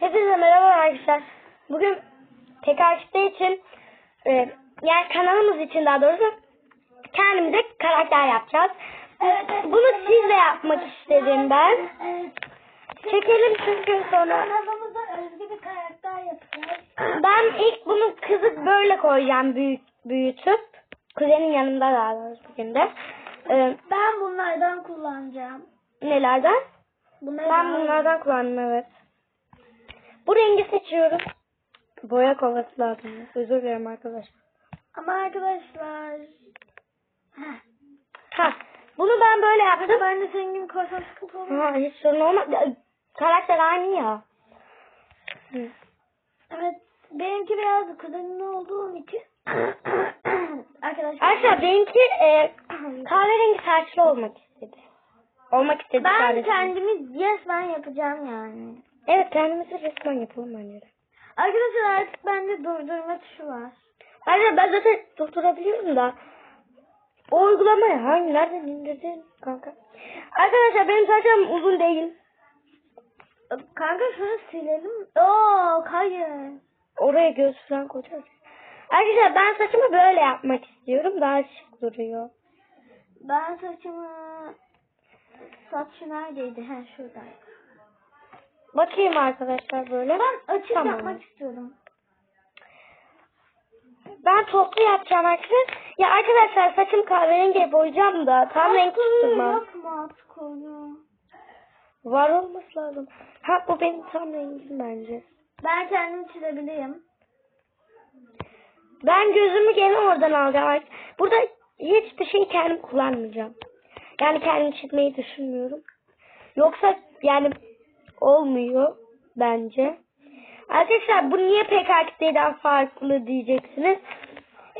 Hepinize merhaba arkadaşlar. Bugün PKX'de için e, yani kanalımız için daha doğrusu kendimize karakter yapacağız. Bunu sizle yapmak istedim ben. Çekelim çünkü sonra. Kanalımıza özgü bir karakter yapacağız. Ben ilk bunu kızıp böyle koyacağım büyük, büyütüp. Kuzenin yanında daha doğrusu bugün de. E, Ben bunlardan kullanacağım. nelerden? Bunları Ben bunlardan kullandım evet. Bu rengi seçiyorum. Boya kovası lazım. Özür dilerim arkadaşlar. Ama arkadaşlar. Heh. Ha, bunu ben böyle yaptım. Ben de senin gibi koysam sıkıntı olur. Ha, hiç sorun olmaz. Karakter aynı ya. Hı. Evet. Benimki biraz kuzenin olduğum için. arkadaşlar. Arkadaşlar benimki e, kahverengi saçlı olmak istedi. Olmak istedi Ben sadece. kendimi yes ben yapacağım yani. Evet kendimizi resmen yapalım bence de. Arkadaşlar artık bende durdurma tuşu var. Ayrıca ben zaten durdurabiliyorum da. O uygulamayı hangi nereden indirdin kanka? Arkadaşlar benim saçım uzun değil. Kanka şunu silelim. Oo hayır. Oraya göz falan koyacağız. Arkadaşlar ben saçımı böyle yapmak istiyorum. Daha şık duruyor. Ben saçımı saçı neredeydi? He şuradaydı. Bakayım arkadaşlar böyle. Ben açık Tamam. yapmak istiyorum. Ben toplu yapacağım arkadaşlar. Ya arkadaşlar saçım kahverengiye boyayacağım da tam renk tutturmam. Yapma artık onu. Var olması lazım. Ha bu benim tam rengim bence. Ben kendim çizebilirim. Ben gözümü gene oradan alacağım. Burada hiçbir şey kendim kullanmayacağım. Yani kendim çizmeyi düşünmüyorum. Yoksa yani olmuyor bence. Arkadaşlar bu niye PKX'den farklı diyeceksiniz.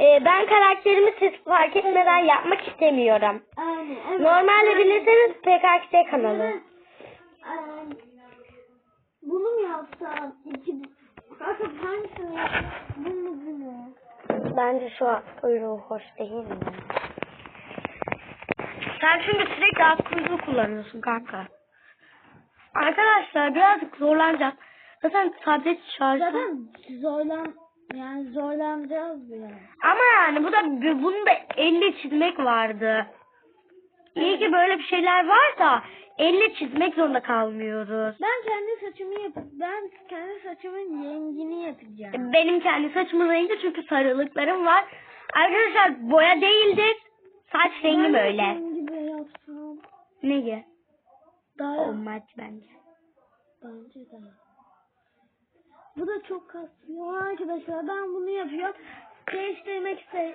Ee, ben karakterimi siz fark etmeden yapmak istemiyorum. Aynen. Evet. Normalde bilirseniz PKX kanalı. Bunu mu yapsam? İki... Hangisini yapsam? Bu mu? Bence şu kuyruğu hoş değil mi? Sen çünkü sürekli at kuyruğu kullanıyorsun kanka. Arkadaşlar birazcık zorlanacağım. Zaten tablet şarjı. Zaten zorlan yani zorlanacağız biraz. Ama yani bu da bunu da elle çizmek vardı. İyi ki böyle bir şeyler var da elle çizmek zorunda kalmıyoruz. Ben kendi saçımı yap ben kendi saçımın rengini yapacağım. Benim kendi saçımın rengi çünkü sarılıklarım var. Arkadaşlar boya değildir. Saç rengi böyle. senin gibi yapsam. Neyi? Daha Olmaz bence. bence de. Bu da çok kasıyor arkadaşlar. Ben bunu yapıyorum. Değiştirmek istedim.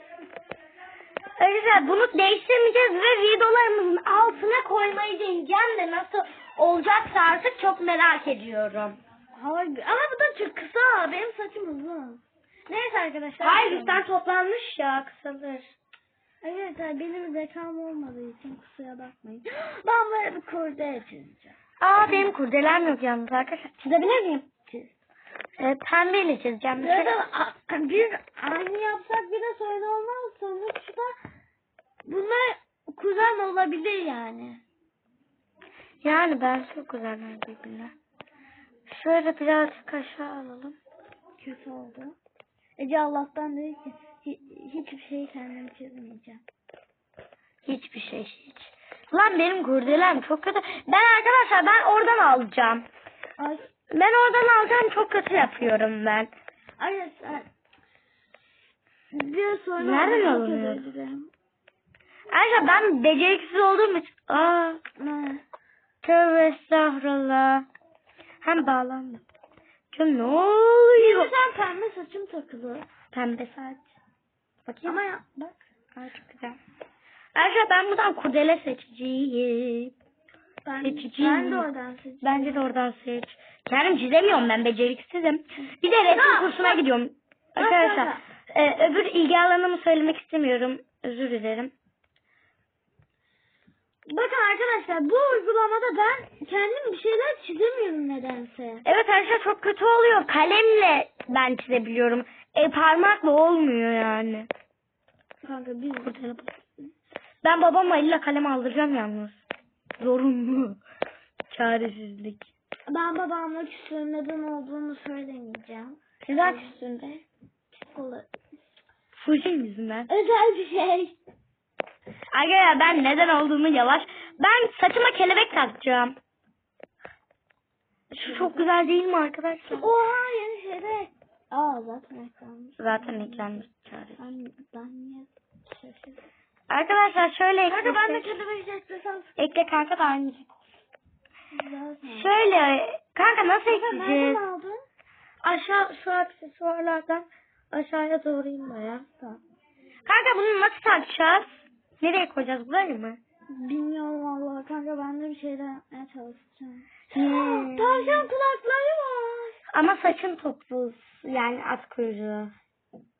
Arkadaşlar bunu değiştirmeyeceğiz ve videolarımızın altına koymayı deneyeceğim de nasıl olacaksa artık çok merak ediyorum. Hayır, ama bu da çok kısa. Benim saçım uzun. Neyse arkadaşlar. Hayır üstten toplanmış ya kısalır. Evet benim zekam olmadığı için kusura bakmayın. Ben böyle bir kurdele çizeceğim. Aa benim kurdelem yok yalnız arkadaşlar. Çizebilir miyim? Çiz. Ee, pembeyle çizeceğim. Ya da a- biz aynı yapsak bir de sorun olmaz. Sonuçta bunlar kuzen olabilir yani. Yani ben çok güzeller birbirine. Şöyle birazcık aşağı alalım. Kötü oldu. Ece Allah'tan dedi ki "Hi- hiçbir şeyi kendim çizmeyeceğim. Hiçbir şey hiç. Lan benim kurdelem çok kötü. Ben arkadaşlar ben oradan alacağım. Ay, Ben oradan alacağım çok kötü yapıyorum ben. arkadaşlar bir sorun Nereden alınıyor? Arkadaşlar ben beceriksiz olduğum için... Aa, Ne? tövbe estağfurullah. Hem bağlandım. Ya ne oluyor? sen pembe saçım takılı. Pembe saç. Bakayım. Ama ya, bak. Aa, çok güzel. Arkadaşlar ben buradan kurdele seçeceğim. Ben, Seçeceğim. ben de oradan seçeceğim. Bence de oradan seç. Kendim çizemiyorum ben beceriksizim. Bir de resim kursuna gidiyorum. Arkadaşlar e, öbür ilgi alanımı söylemek istemiyorum. Özür dilerim. Bakın arkadaşlar bu uygulamada ben kendim bir şeyler çizemiyorum nedense. Evet arkadaşlar çok kötü oluyor. Kalemle ben çizebiliyorum. E, parmakla olmuyor yani. Kanka biz Kurdele bak. Ben babama illa kalem aldıracağım yalnız. Zorunlu. Çaresizlik. Ben babamla küstüğüm neden olduğunu söylemeyeceğim. Neden üstünde? Psikolo- Fujin yüzünden. Özel bir şey. Arkadaşlar ben neden olduğunu yavaş. Ben saçıma kelebek takacağım. Şu çok güzel değil mi arkadaşlar? Oha yeni şeyde. Aa zaten ekranmış. Zaten eklenmiş çağrı. Ben, ben niye şaşırdım? Arkadaşlar şöyle Kanka ben de eklesek. kelebek eklesem Ekle kanka da aynı. Şöyle kanka nasıl ekleyeceğiz? nereden aldın? Aşağı şu aksesuarlardan aşağıya doğru inme ya. Tamam. Kanka bunu nasıl takacağız? Nereye koyacağız buraya mı? Bilmiyorum valla kanka ben de bir şeyler yapmaya çalışacağım. Tavşan kulakları var. Ama saçın topuz. Yani at kuyruğu.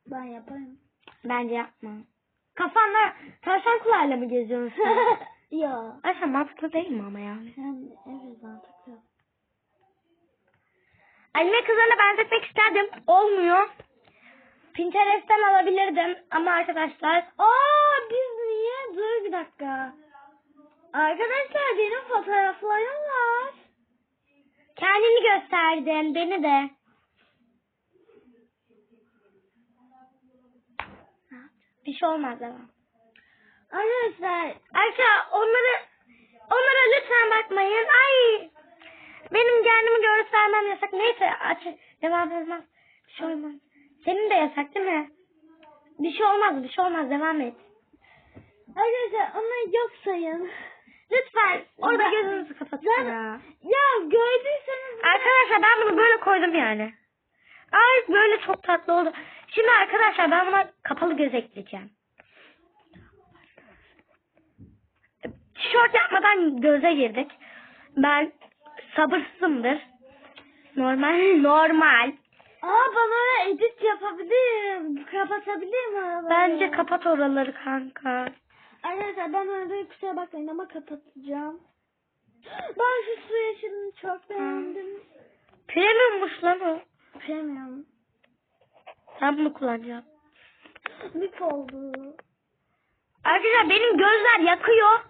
Ben yaparım. Bence yapma. Kafanda tavşan kulağıyla mı geziyorsun ya. Aşağı mantıklı değil mi ama yani? Hem evet mantıklı. Anime kızlarına benzetmek isterdim. Olmuyor. Pinterest'ten alabilirdim ama arkadaşlar Aa biz niye? Dur bir dakika. Arkadaşlar benim fotoğraflarım var. Kendini gösterdin beni de. Bir şey olmaz ama. Arkadaşlar Aşağı onları onlara lütfen bakmayın. Ay benim kendimi göstermem yasak. Neyse aç devam etmez. Bir şey olmaz. Senin de yasak değil mi? Bir şey olmaz bir şey olmaz devam et. Arkadaşlar onu yok sayın. Lütfen orada Ben- gözünüzü kapatın Ben- ya. Ya gördüyseniz Arkadaşlar ben bunu böyle koydum yani. Ay böyle çok tatlı oldu. Şimdi arkadaşlar ben buna kapalı göz ekleyeceğim. Tişört yapmadan göze girdik. Ben sabırsızımdır. Normal, normal. Aa bana edit yapabilirim. Kapatabilirim arabayı. Bence kapat oraları kanka. Arkadaşlar ben öyle kusura bakmayın ama kapatacağım. Ben şu su yeşilini çok beğendim. Premiummuş lan o. Premium. Ben bunu kullanacağım. Mik oldu. Arkadaşlar benim gözler yakıyor.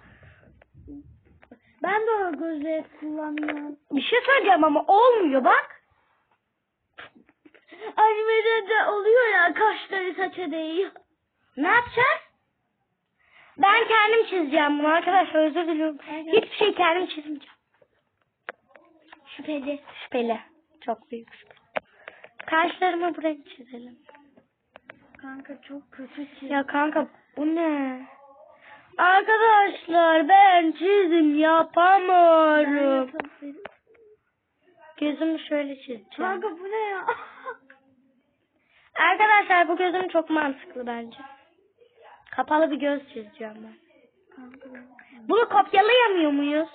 Ben de o gözleri kullanıyorum. Bir şey söyleyeceğim ama olmuyor bak. Animede de oluyor ya kaşları saça değiyor. Ne yapacağız? Ben kendim çizeceğim bunu arkadaşlar özür diliyorum. Evet. Hiçbir şey kendim çizmeyeceğim. Şüpheli. Şüpheli. Çok büyük şüphe. Kaşlarımı buraya çizelim. Kanka çok kötü çiz. Ya kanka bu ne? Arkadaşlar ben çizim yapamıyorum. Gözümü şöyle çizeceğim. Kanka bu ne ya? Arkadaşlar bu gözüm çok mantıklı bence. Kapalı bir göz çizeceğim ben. Bunu kopyalayamıyor muyuz?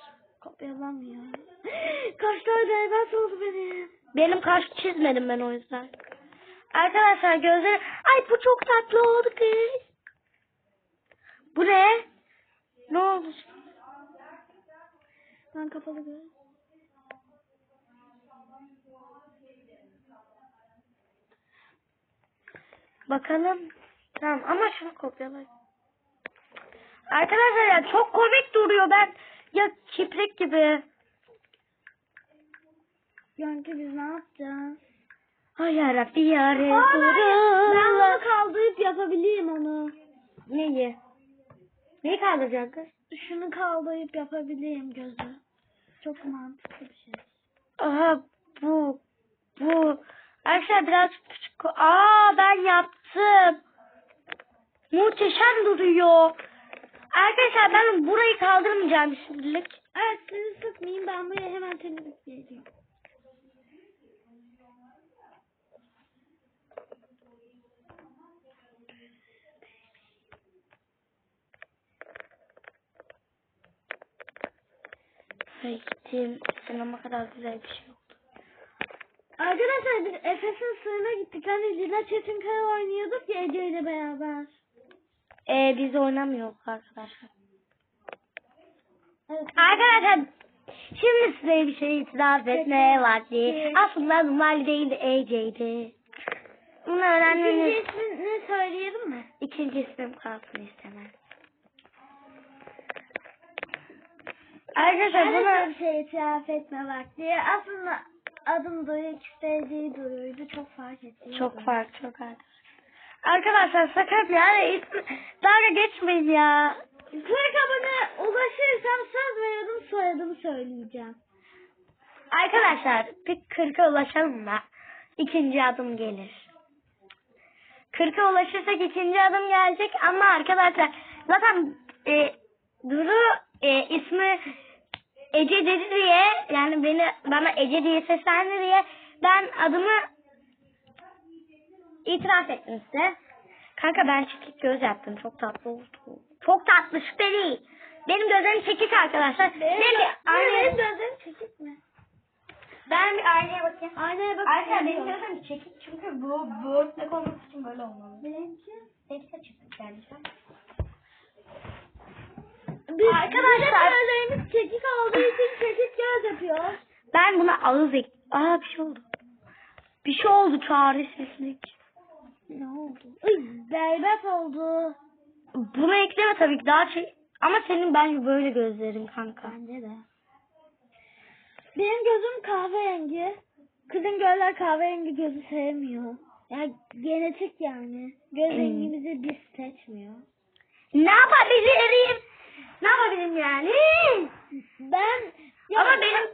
kopyalamıyor. Kaşlar berbat oldu benim. Benim kaş çizmedim ben o yüzden. Arkadaşlar gözleri... Ay bu çok tatlı oldu kız. Bu ne? Ne oldu? Ben kapalı göz. Bakalım. Tamam ama şunu kopyalayayım. Arkadaşlar ya çok komik duruyor ben. Ya kiprek gibi. Kanka biz ne yapacağız? Ay yarabbi ya Aa, ben, bunu kaldırıp yapabilirim onu. Neyi? Neyi kaldıracaksın kız? Şunu kaldırıp yapabilirim gözü. Çok mantıklı bir şey. Aha bu. Bu. Arkadaşlar biraz küçük. Aa ben yaptım. Muhteşem duruyor. Arkadaşlar ben burayı kaldırmayacağım şimdilik. Evet sizi sıkmayayım ben buraya hemen temizleyeceğim. Ay gittim. Sinema kadar güzel bir şey oldu. Arkadaşlar biz Efes'in suyuna gittik. Hani Lina Çetinkaya oynuyorduk ya Ece ile beraber. Ee, biz oynamıyoruz arkadaşlar. Evet. Arkadaşlar şimdi size bir şey itiraf etmeye vakti. Aslında Numali değil de Ece'ydi. Bunu İkinci öğrenmeniz ismini söyleyelim mi? ikinci isim kalsın istemem. Arkadaşlar bunu bir şey itiraf etme vakti. Aslında adım de değil Duru'ydu. Çok fark etti. çok fark çok arkadaşlar. Arkadaşlar sakın yani dalga geçmeyin ya. 40 abone ulaşırsam söz veriyordum soyadımı söyleyeceğim. Arkadaşlar bir 40'a ulaşalım da ikinci adım gelir. 40'a ulaşırsak ikinci adım gelecek ama arkadaşlar zaten e, Duru e, ismi Ece dedi diye yani beni bana Ece diye seslendi diye ben adımı itiraf ettim size. Kanka ben çekik göz yaptım. Çok tatlı oldu. Çok tatlı değil. Benim gözlerim çekik arkadaşlar. Ben bir aynaya, Benim gözlerim çekik mi? ben bir aynaya bakayım. Aynaya bak. Arkadaşlar benim gözlerim çekik çünkü bu böğürtmek olması için böyle olmalı. Benimki. Benimki de çekik yani. Biz, Arkadaşlar- gözlerimiz çekik olduğu için çekik göz yapıyor. Ben buna ağız ek... Aa bir şey oldu. Bir şey oldu çaresizlik. Ne oldu? Ay, berbat oldu. Bunu ekleme tabii ki daha şey... Ama senin bence böyle gözlerin kanka. Bence de. Benim gözüm kahverengi. Kızın gözler kahverengi gözü sevmiyor. Yani genetik yani. Göz Hmm. rengimizi biz seçmiyor. Ne yapabilirim? Ne yapabilirim yani? Ben Ama benim- ama ben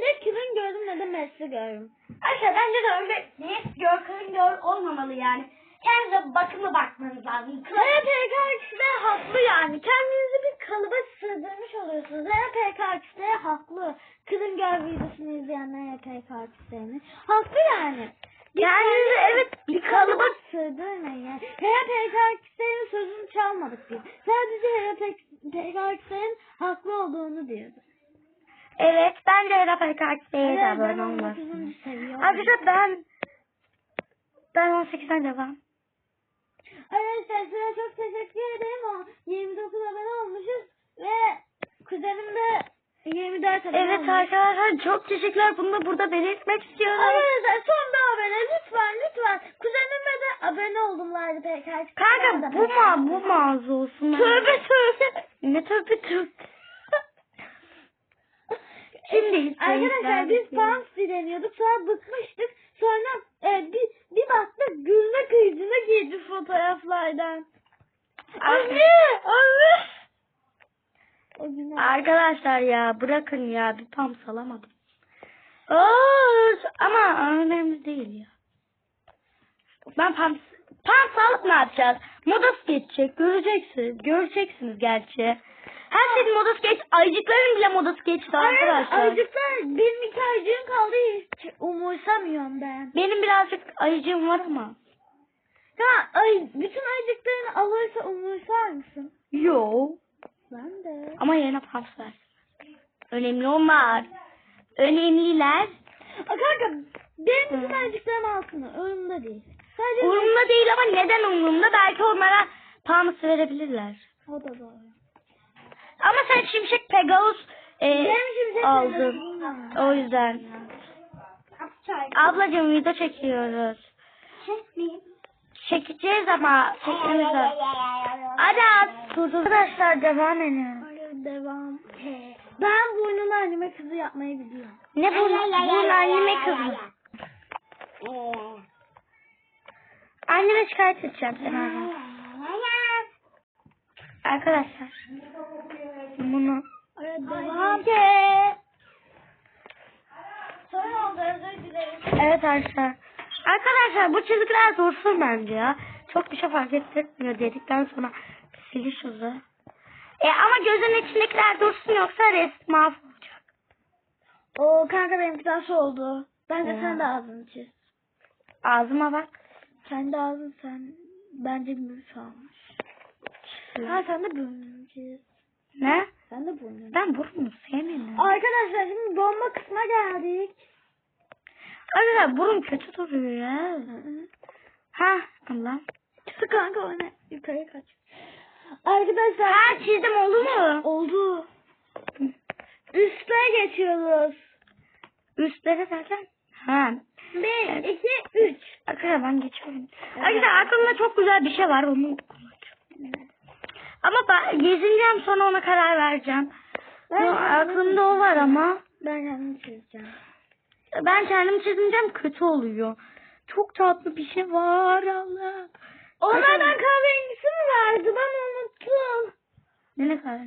ne kızın gördüm ne de Messi gördüm. Arkadaşlar bence de öyle net gör kırın gör olmamalı yani. Kendinize bakımlı bakmanız lazım. Ve PKX'de haklı yani. Kendinizi bir kalıba sığdırmış oluyorsunuz. Ve PKX'de haklı. Kızın gör videosunu izleyenler PKX'lerini. Haklı yani. Kendinizi evet bir kalıba sığdırmayın yani. Veya PKX'lerin sözünü çalmadık biz. Sadece PKX'lerin haklı olduğunu diyorduk. Evet bence de de Evet, ben abone seviyorum. Arkadaşlar ben ben 18'den devam. Arkadaşlar size çok teşekkür ederim. O 29 abone olmuşuz ve kuzenim de 24 abone Evet olmuş. arkadaşlar çok teşekkürler. Bunu da burada belirtmek istiyorum. Arkadaşlar son bir abone lütfen lütfen. Kuzenime de abone oldum Lardı PKX. Kanka bu ma bu mağaza olsun. Tövbe tövbe. Ne tövbe tövbe. Şimdi Arkadaşlar biz pants dileniyorduk sonra bıkmıştık. Sonra e, bir, bir baktık gülme kıyıcına girdi fotoğraflardan. Anne! Anne! O gün Arkadaşlar ya bırakın ya bir pam salamadım. Oo, ama önemli değil ya. Ben pam pam salıp ne yapacağız? Modası geçecek göreceksin. Göreceksiniz gerçi. Her şeyin modası geç. Ayıcıkların bile modası geçti arkadaşlar. Ayıcıklar benim iki ayıcığım kaldı hiç umursamıyorum ben. Benim birazcık ayıcığım var ama. Ya ay bütün ayıcıklarını alırsa umursar mısın? Yo. Ben de. Ama yerine pams ver. Önemli onlar. Önemliler. Aa, kanka benim bütün ayıcıklarım altına umurumda değil. Sadece Umurumda değil ama neden umurumda? Belki onlara pams verebilirler. o da doğru. Ama sen Şimşek Pegasus e, aldın. O yüzden. Ablacığım video çekiyoruz. Çekmeyeyim. Çekeceğiz ama çekmemiz lazım. Dur. Arkadaşlar devam. Hayır devam. Ben burnunu anneme kızı yapmayı biliyorum. Ne bu? Bu anneme kızı. Anneme şikayet edeceğim seni. Arkadaşlar. Bunu. Dilerim. Evet arkadaşlar. Arkadaşlar bu çizgiler dursun bence ya. Çok bir şey fark ettirmiyor dedikten sonra siliş hızı. E ama gözün içindekiler dursun yoksa resim mahvolacak. Oo kanka benimki nasıl oldu? Bence Ya. sen de ağzını çiz. Ağzıma bak. Kendi ağzın sen bence büyük olmuş. Ha sen de burnunu çiz. Ne? Sen de burnunu. Ben burnumu sevmiyorum. Arkadaşlar şimdi bomba kısma geldik. Arkadaşlar burun kötü duruyor ya. Ha Allah. Çıktı kanka oyna. Yukarı kaç. Arkadaşlar. Ha çizdim oldu mu? Oldu. Üste geçiyoruz. Üstlere derken? Ha. Bir, iki, üç. Arkadaşlar ben geçiyorum. Arkadaşlar aklımda çok güzel bir şey var onu kullanacağım. Ama ben gezineceğim sonra ona karar vereceğim. Ben Yo, aklımda o var ama Ben kendim çizeceğim. ben kendim çizince kötü oluyor. Çok tatlı bir şey var Allah. Onlardan kahverengisi mi vardı? Ben unuttum. Ne ne kadar?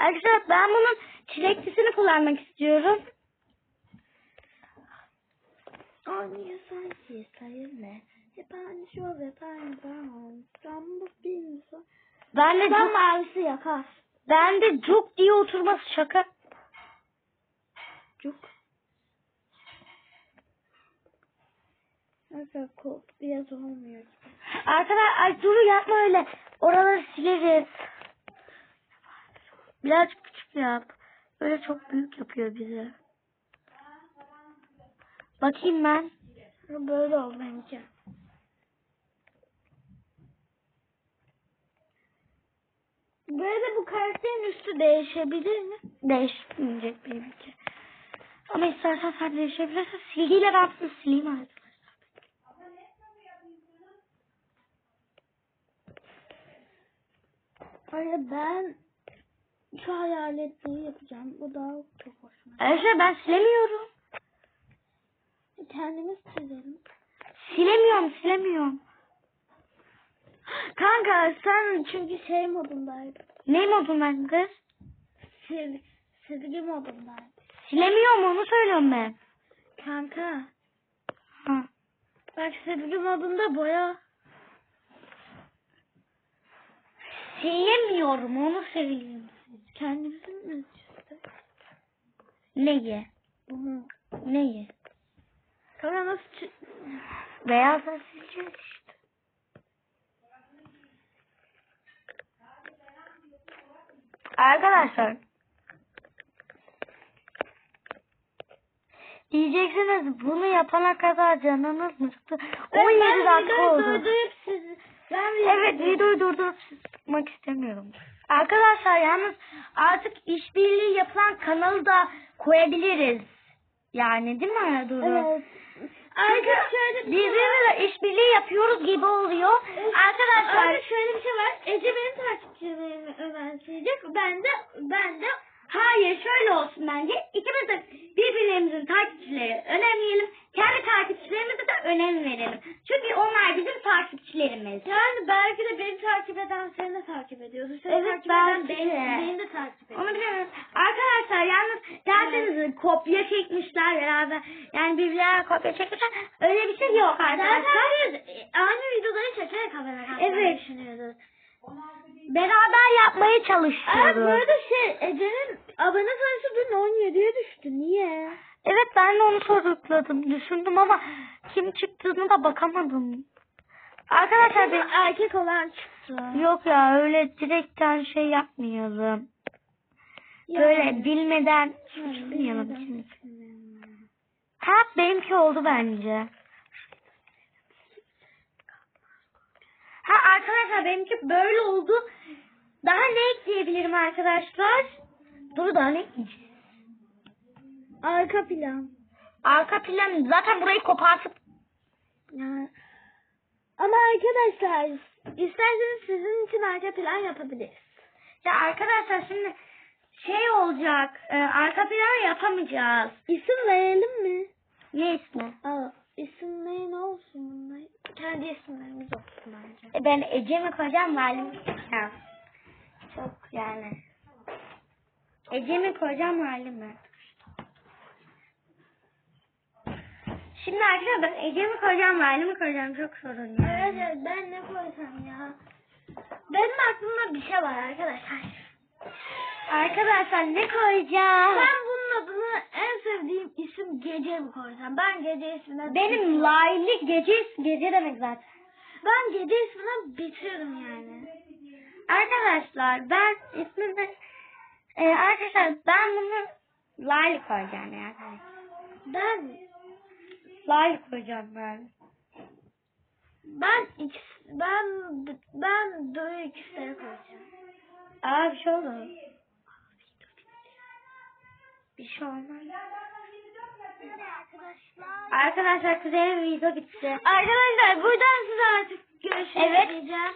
Arkadaşlar ben bunun çileklisini kullanmak istiyorum. Aynı sanki sayılma. Hep aynı şu ve aynı ben. İstanbul bir insan. Ben de Ben cuk, mavisi yakar. ben de cuk diye oturması şaka. Cuk. Nasıl kod biraz olmuyor. Arkadaşlar ay dur yapma öyle. Oraları sileriz. Birazcık küçük yap. Böyle çok büyük yapıyor bizi. Bakayım ben. Böyle oldu bence. Böyle bu karakterin üstü değişebilir mi? Değişmeyecek benimki. Ama istersen sen değişebilirsin. Silgiyle ben bunu sileyim arkadaşlar. Hayır ben şu hayaletliği yapacağım. Bu daha çok hoşuma. Arkadaşlar ben silemiyorum. Kendimiz çizelim. Silemiyorum silemiyorum. Kanka sen çünkü şey modundaydın. Ne modundayım kız? Sil, silgi modundaydın. Silemiyorum onu söylüyorum ben. Kanka Ha. bak silgi modunda boya. Silemiyorum onu söylüyorum. Kendimizin mi? Neyi? Bunu. Neyi? Kanka nasıl çiz... Beyazla sileceğiz işte. Arkadaşlar. Diyeceksiniz bunu yapana kadar canınız mı çıktı? 17 dakika oldu. Sizi... Ben Evet videoyu durdurup sıkmak istemiyorum. Arkadaşlar yalnız artık işbirliği yapılan kanalı da koyabiliriz. Yani değil mi Duru? Evet. Şey var. Birbirimizle işbirliği yapıyoruz gibi oluyor. Arkadaşlar Ayrıca şöyle bir şey var. Ece benim takipçilerimi önemseyecek. Ben de ben de hayır şöyle olsun bence. İkimiz de birbirimizin takipçileri önemleyelim. Kendi takipçilerimize de önem verelim. Çünkü onlar bizim takipçilerimiz. yani belki de beni takip eden seni de takip ediyordur. Seni Evet, takip eden beni, beni de takip ediyor. Onu bilemiyorum. Derseniz kopya çekmişler beraber. Yani birbirlerine kopya çekmişler. Öyle bir şey yok arkadaşlar. Aynı videoları çekerek haber Evet. düşünüyoruz. Beraber yapmaya Evet çalışıyoruz. bu arada şey Ece'nin abone sayısı dün 17'ye düştü. Niye? Evet ben de onu sorguladım. Düşündüm ama kim çıktığını da bakamadım. Arkadaşlar bir... erkek olan çıktı. Yok ya öyle direkten şey yapmayalım. Böyle bilmeden şimdi. Ha benimki oldu bence. Ha arkadaşlar benimki böyle oldu. Daha ne ekleyebilirim arkadaşlar? Dur daha ne ekleyeceğiz? Arka plan. Arka plan zaten burayı kopartıp. Ama arkadaşlar isterseniz sizin için arka plan yapabiliriz. ya arkadaşlar şimdi şey olacak. E, arka plan yapamayacağız. İsim verelim mi? Ne ismi? Aa, isim ne, olsun bunlar? Kendi isimlerimiz olsun bence. E, ben Ece mi koyacağım Valim mi? Çok yani. Ece mi koyacağım Valim mi? Şimdi arkadaşlar ben Ece mi koyacağım Valim mi koyacağım çok sorun yani. Evet, ben ne koysam ya? Benim aklımda bir şey var arkadaşlar. Arkadaşlar ne koyacağım? Ben bunun adını en sevdiğim isim Gece mi koysam? Ben Gece ismine Benim laylı gece gece demek zaten. Ben Gece ismine bitiririm yani. Arkadaşlar ben ismini e, arkadaşlar ben bunu Laylı koyacağım yani. Ben Laylı koyacağım ben. ben ikisi, ben ben Doğu ikisine koyacağım. Aa bir şey oldu. Bir şey olmaz. Arkadaşlar kuzeyim video bitti. Arkadaşlar buradan size artık görüşmek Evet.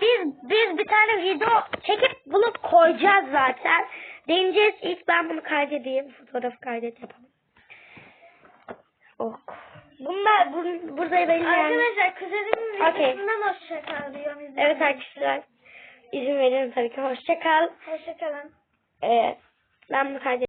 Biz biz bir tane video çekip bunu koyacağız zaten. Deneyeceğiz. İlk ben bunu kaydedeyim. Fotoğraf kaydet yapalım. Oh. Bunlar bur, burada benim yani. Arkadaşlar kuzenim Okey. videosundan hoşça kal diyorum. Evet arkadaşlar izin verin tabii ki. Hoşçakal. Hoşçakalın. Ee, ben bu kaydı